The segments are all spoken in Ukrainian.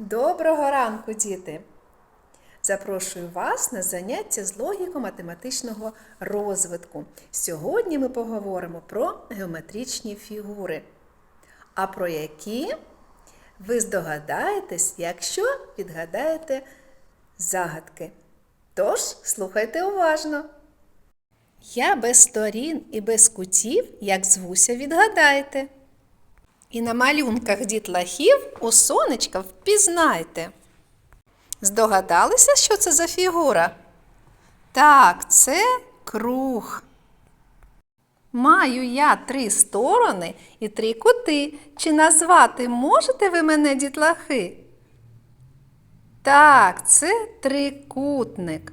Доброго ранку, діти! Запрошую вас на заняття з логіко-математичного розвитку. Сьогодні ми поговоримо про геометричні фігури. А про які ви здогадаєтесь, якщо відгадаєте загадки. Тож, слухайте уважно. Я без сторін і без кутів, як звуся, відгадайте. І на малюнках дітлахів у сонечка впізнайте. Здогадалися, що це за фігура? Так, це круг. Маю я три сторони і три кути. Чи назвати можете ви мене дітлахи? Так, це трикутник.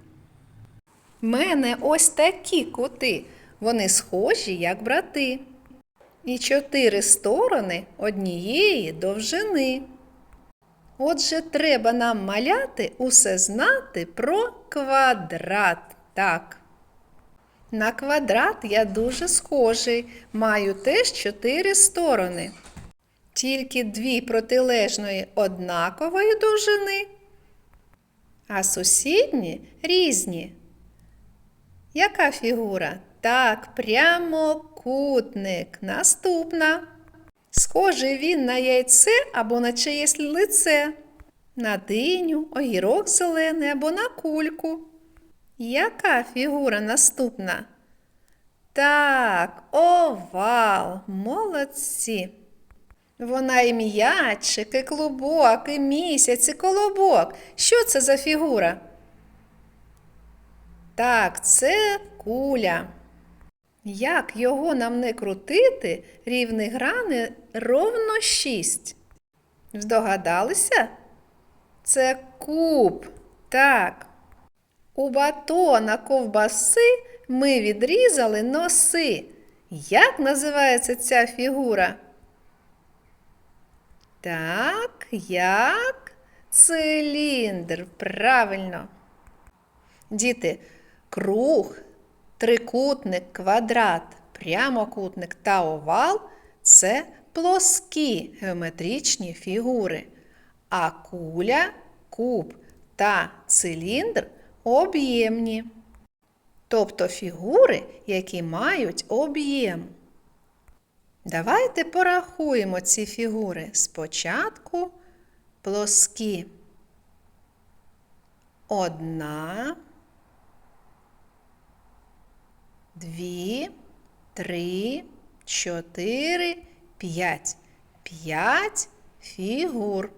В мене ось такі кути. Вони схожі, як брати. І чотири сторони однієї довжини. Отже, треба нам маляти усе знати про квадрат. Так. На квадрат я дуже схожий, маю теж чотири сторони. Тільки дві протилежної однакової довжини, а сусідні різні. Яка фігура? Так, прямокутник. Наступна. Схожий він на яйце або на чиєсь лице, на диню, огірок зелений або на кульку. Яка фігура наступна? Так, овал. Молодці. Вона і м'ячик, і клубок, і місяць, і колобок. Що це за фігура? Так, це куля. Як його нам не крутити, рівні грани ровно шість. Здогадалися? Це куб. Так. У батона ковбаси ми відрізали носи. Як називається ця фігура? Так, як циліндр. Правильно. Діти, круг, трикутник, квадрат, прямокутник та овал це плоскі геометричні фігури, а куля, куб та циліндр об'ємні. Тобто фігури, які мають об'єм. Давайте порахуємо ці фігури. Спочатку плоскі. Одна, дві, три, чотири, п'ять. П'ять фігур.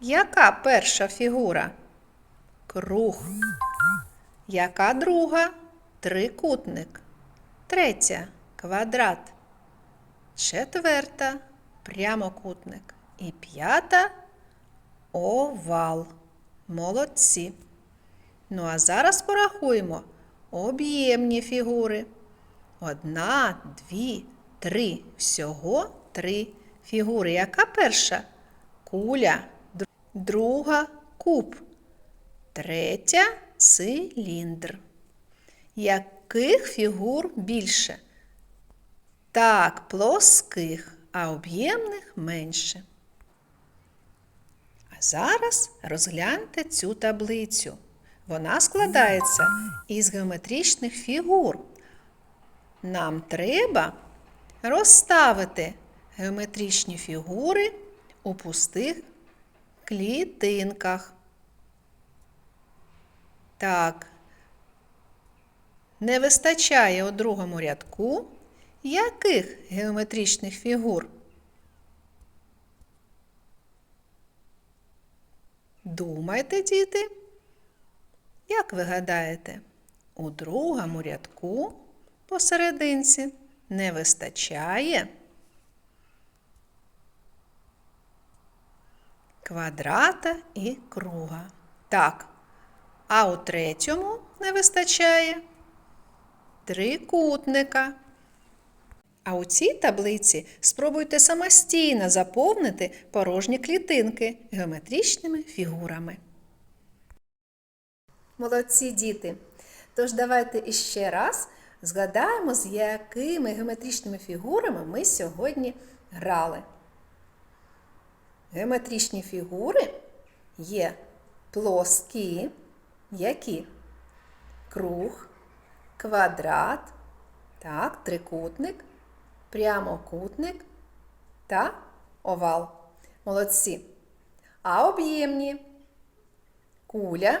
Яка перша фігура? Круг. Яка друга? Трикутник. Третя квадрат. Четверта прямокутник. І п'ята овал. Молодці. Ну, а зараз порахуємо об'ємні фігури. Одна, дві, три. Всього три фігури. Яка перша? Куля. Друга куб. Третя циліндр. Яких фігур більше? Так, плоских, а об'ємних менше. А зараз розгляньте цю таблицю. Вона складається із геометричних фігур. Нам треба розставити геометричні фігури у пустих клітинках. Так, не вистачає у другому рядку яких геометричних фігур? Думайте, діти. Як ви гадаєте, у другому рядку посерединці не вистачає квадрата і круга. Так, а у третьому не вистачає трикутника. А у цій таблиці спробуйте самостійно заповнити порожні клітинки геометричними фігурами. Молодці діти! Тож давайте іще раз згадаємо, з якими геометричними фігурами ми сьогодні грали. Геометричні фігури є плоскі, які круг, квадрат, так, трикутник, прямокутник та овал. Молодці. А об'ємні куля,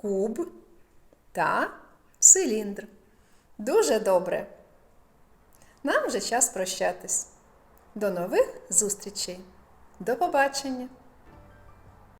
куб та циліндр. Дуже добре. Нам вже час прощатись. До нових зустрічей. До побачення!